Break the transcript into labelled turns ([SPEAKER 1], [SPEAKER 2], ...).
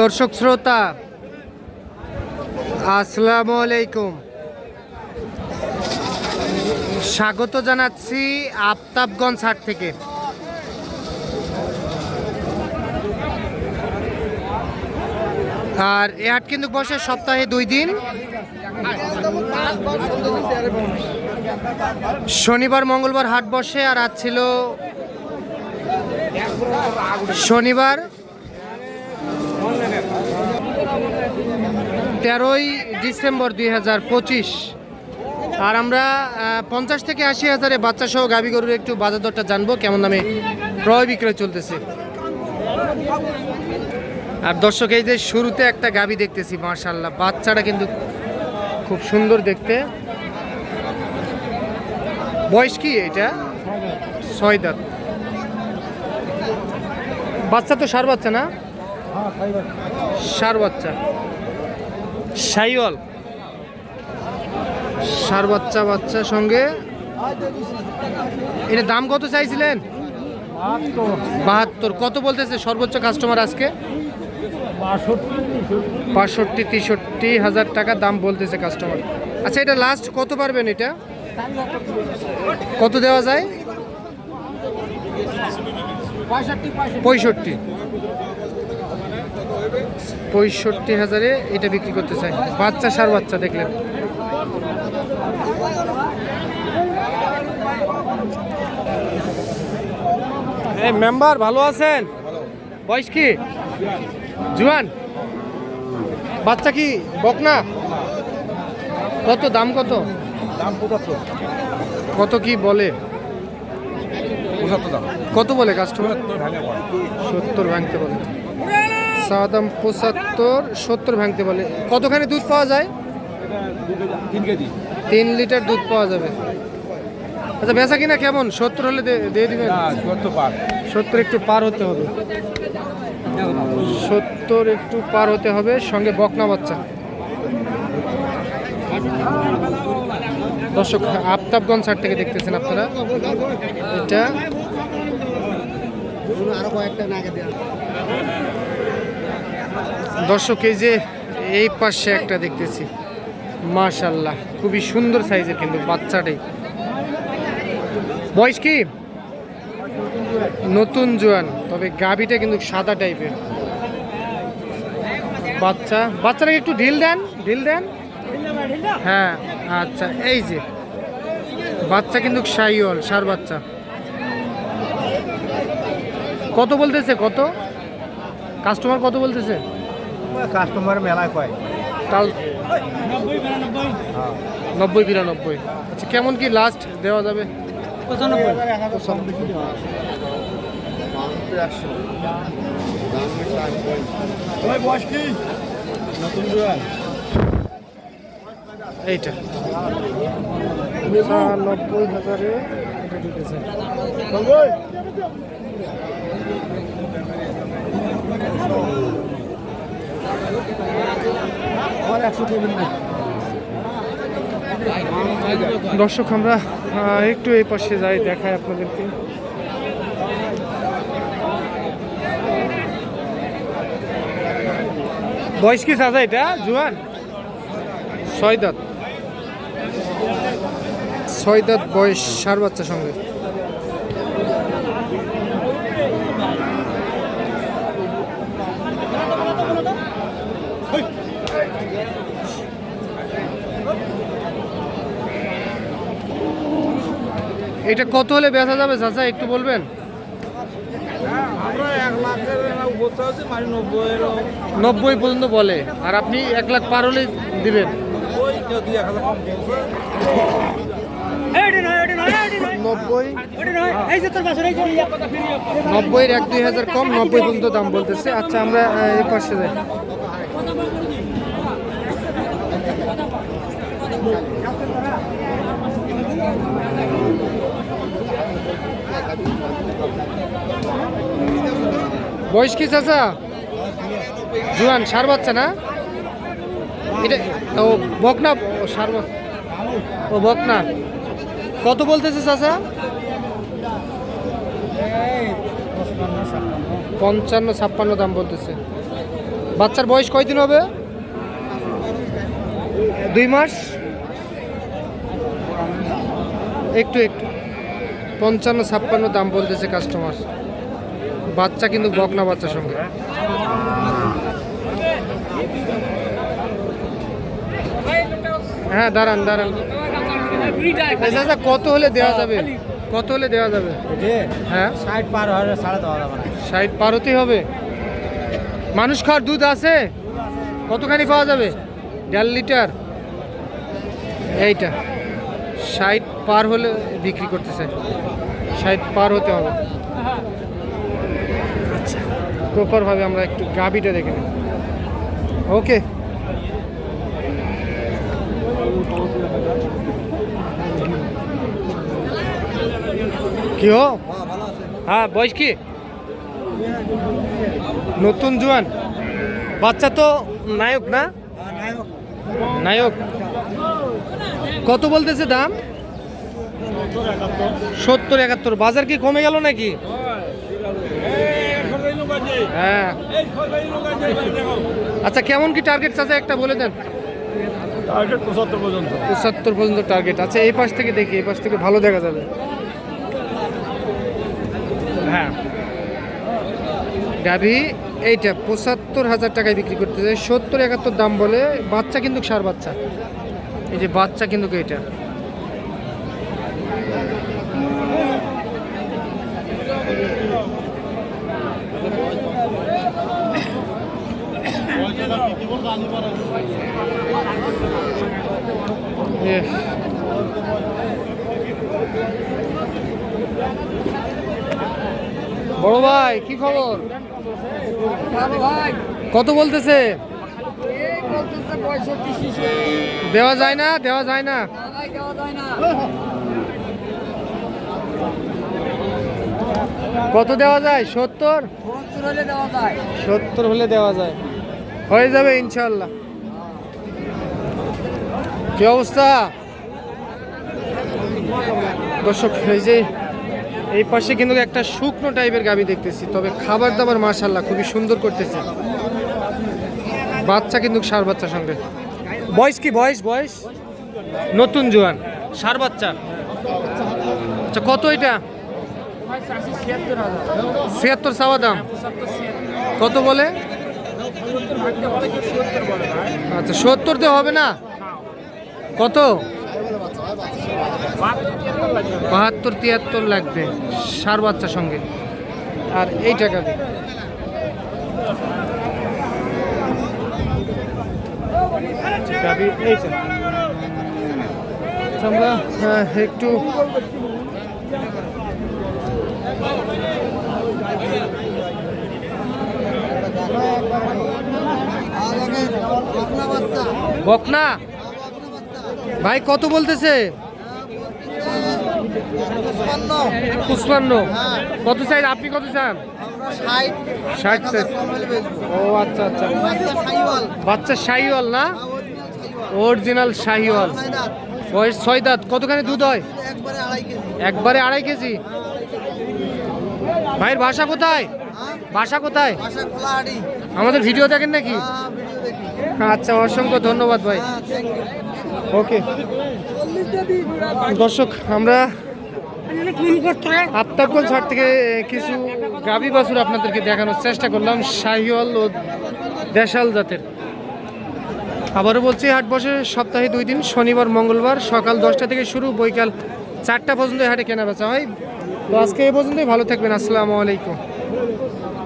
[SPEAKER 1] দর্শক শ্রোতা, আসসালামু আলাইকুম। স্বাগত জানাচ্ছি আফতাবগঞ্জ হাট থেকে। আর এ হাট কিন্তু বসে সপ্তাহে দুই দিন। শনিবার, মঙ্গলবার হাট বসে আর আজ ছিল শনিবার। তেরোই ডিসেম্বর দুই হাজার পঁচিশ। আর আমরা পঞ্চাশ থেকে আশি হাজারে বাচ্চা সহ গাভী গরুর একটু বাজার দরটা জানব, কেমন দামে ক্রয় বিক্রয় চলতেছে। আর দর্শক, এই যে শুরুতে একটা গাভী দেখতেছি মার্শাল্লাহ বাচ্চাটা কিন্তু খুব সুন্দর দেখতে। বয়স কি এটা? ছয় দাঁত। বাচ্চা তো সার বাচ্চা না? সার বাচ্চা। সাইওয়াল সার বাচ্চা বাচ্চার সঙ্গে। এটা দাম কত চাইছিলেন? বাহাত্তর। কত বলতেছে সর্বোচ্চ কাস্টমার আজকে? বাষট্টি, তেষট্টি হাজার টাকা দাম বলতেছে কাস্টমার আচ্ছা এটা লাস্ট কত পারবেন এটা? কত দেওয়া যায়? পঁয়ষট্টি। পঁয়ষট্টি হাজারে এটা বিক্রি করতে চাই। বাচ্চা সার বাচ্চা দেখলেন। এই মেম্বার ভালো আছেন? বয়স কি? জুয়ান? বাচ্চা কি বকনা? কত দাম কত?
[SPEAKER 2] দাম পঁচাত্তর।
[SPEAKER 1] কত কি বলে? কত বলে কাস্টমার সত্তর ভাঙতে বলে। চাওয়া দাম পঁচাত্তর সত্তর ভাঙতে বলে। কতখানি দুধ পাওয়া যায়?
[SPEAKER 2] তিন
[SPEAKER 1] লিটার দুধ পাওয়া যাবে। আচ্ছা বেচা কিনা কেমন? সত্তর হলে দিয়ে দিবেন।
[SPEAKER 2] না
[SPEAKER 1] সত্তর একটু পার হতে হবে। সত্তর একটু পার হতে হবে সঙ্গে বকনা বাচ্চা। দর্শক আফতাবগঞ্জ হাট থেকে দেখতেছেন আপনারা। এটা দর্শক, এই যে এই পাশে একটা দেখতেছি। মাশাল্লাহ খুবই সুন্দর সাইজের কিন্তু বাচ্চাটাই। বয়স কি? নতুন জোয়ান, তবে গাবিটা কিন্তু সাদা টাইপের। বাচ্চা, বাচ্চাটাকে একটু ঢিল দেন ঢিল দেন। হ্যাঁ আচ্ছা এই যে। বাচ্চা কিন্তু সাইওয়াল, সার বাচ্চা। কত বলতেছে কত? কাস্টমার কত বলতেছে?
[SPEAKER 2] কাস্টমার মেলায় কয়
[SPEAKER 1] তাল নব্বই বিরানব্বই। আচ্ছা কেমন কি লাস্ট দেওয়া যাবে?
[SPEAKER 2] বয়স কি নতুন জোয়ান
[SPEAKER 1] এইটা নব্বই হাজারে। এটা দিতেছে
[SPEAKER 2] আমার একশো দেবেন না
[SPEAKER 1] দর্শক, আমরা একটু এই পাশে যাই, দেখাই আপনাদেরকে। বয়স কি সাজা এটা? জুয়ান? ছয় দাঁত। ছয় দাঁত বয়স, সার বাচ্চার সঙ্গে। এটা কত হলে বেচা যাবে চাচা একটু বলবেন?
[SPEAKER 2] আমরা এক লাখের উপর আছে মানে নব্বই
[SPEAKER 1] পর্যন্ত বলে আর আপনি এক লাখ পার হলে দিবেন। নব্বইয়ের এক দুই হাজার কম নব্বই পর্যন্ত দাম বলতেছে। আচ্ছা আমরা এই পাশে যাই। বয়স কি চাচা? জুয়ান, সার বাচ্চা না? এটা, ও বকনা সার ও বকনা কত বলতেছে চাচা? পঞ্চান্ন, ছাপ্পান্ন দাম বলতেছে। বাচ্চার বয়স কয়দিন হবে? দুই মাস? একটু একটু। পঞ্চান্ন, ছাপ্পান্ন দাম বলতেছে কাস্টমার বাচ্চা কিন্তু বকনা বাচ্চার সঙ্গে। হ্যাঁ দাঁড়ান দাঁড়ান। কত হলে দেওয়া যাবে? কত হলে দেওয়া যাবে? হ্যাঁ?
[SPEAKER 2] ষাট পার সাড়ে দশ হাজার
[SPEAKER 1] ষাট পার হতেই হবে। মানুষ খাওয়ার দুধ আছে? কতখানি পাওয়া যাবে? দেড় লিটার। এইটা। ষাট পার হলে বিক্রি করতেছে। ষাট পার হতে হবে। প্রপারভাবে আমরা একটু গাবিটা দেখে নিই। ওকে কি হো? হ্যাঁ বয়স কি? নতুন জোয়ান। বাচ্চা তো নায়ক না? নায়ক। কত বলতেছে দাম? সত্তর একাত্তর। বাজার কি কমে গেল নাকি? হ্যাঁ। আচ্ছা কেমন কি টার্গেট চাচা একটা বলে দেন।
[SPEAKER 2] টার্গেট পঁচাত্তর পর্যন্ত।
[SPEAKER 1] পঁচাত্তর পর্যন্ত টার্গেট আচ্ছা এই পাশ থেকে দেখি এই পাশ থেকে ভালো দেখা যাবে। হ্যাঁ। গাভি এইটা পঁচাত্তর হাজার টাকায় বিক্রি করতে যায় সত্তর একাত্তর দাম বলে বাচ্চা কিন্তু সার বাচ্চা। এই যে বাচ্চা কিন্তু এইটা। বড় ভাই কি খবর? কত বলতেছে? দেওয়া যায় না দেওয়া যায় না। কত দেওয়া যায়? সত্তর? সত্তর হলে দেওয়া যায়। হয়ে যাবে ইনশাল্লাহ কি অবস্থা? দর্শক, এই যে এই পাশে কিন্তু একটা শুকনো টাইপের গাবি দেখতেছি, তবে খাবার দাবার মাশাল্লাহ খুবই সুন্দর করতেছে। বাচ্চা কিন্তু সার বাচ্চার সঙ্গে। বয়স কি, বয়স বয়স? নতুন জোয়ান, সার বাচ্চা আচ্ছা কত এটা? ছিয়াত্তর চাওয়া দাম। কত বলে? আচ্ছা সত্তর তো হবে না? কত? বাহাত্তর তিয়াত্তর লাগবে সার বাচ্চার সঙ্গে। আর এই টাকা আমরা একটু বকনা? ভাই, কত বলতেছে? পুষ্পান্ন কত চাই আপনি কত চান? ও আচ্ছা আচ্ছা। বাচ্চা শাহিওয়াল না? অরিজিনাল শাহিওয়াল। বয়স ছয় দাঁত। কতখানি দুধ হয়? একবারে আড়াই কেজি। ভাইয়ের বাসা কোথায়? বাসা কোথায়? আমাদের ভিডিও দেখেন নাকি? আচ্ছা অসংখ্য ধন্যবাদ ভাই। ওকে দর্শক আমরা আফতাবগঞ্জ হাট থেকে কিছু গাবি বাছুর আপনাদেরকে দেখানোর চেষ্টা করলাম শাহিওয়াল ও দেশাল জাতের। আবারও বলছি হাট বসে সপ্তাহে দুই দিন শনিবার মঙ্গলবার সকাল দশটা থেকে শুরু বৈকাল চারটা পর্যন্ত হাটে কেনা বেচা হয়। তো আজকে এই পর্যন্তই ভালো থাকবেন আসসালামু আলাইকুম।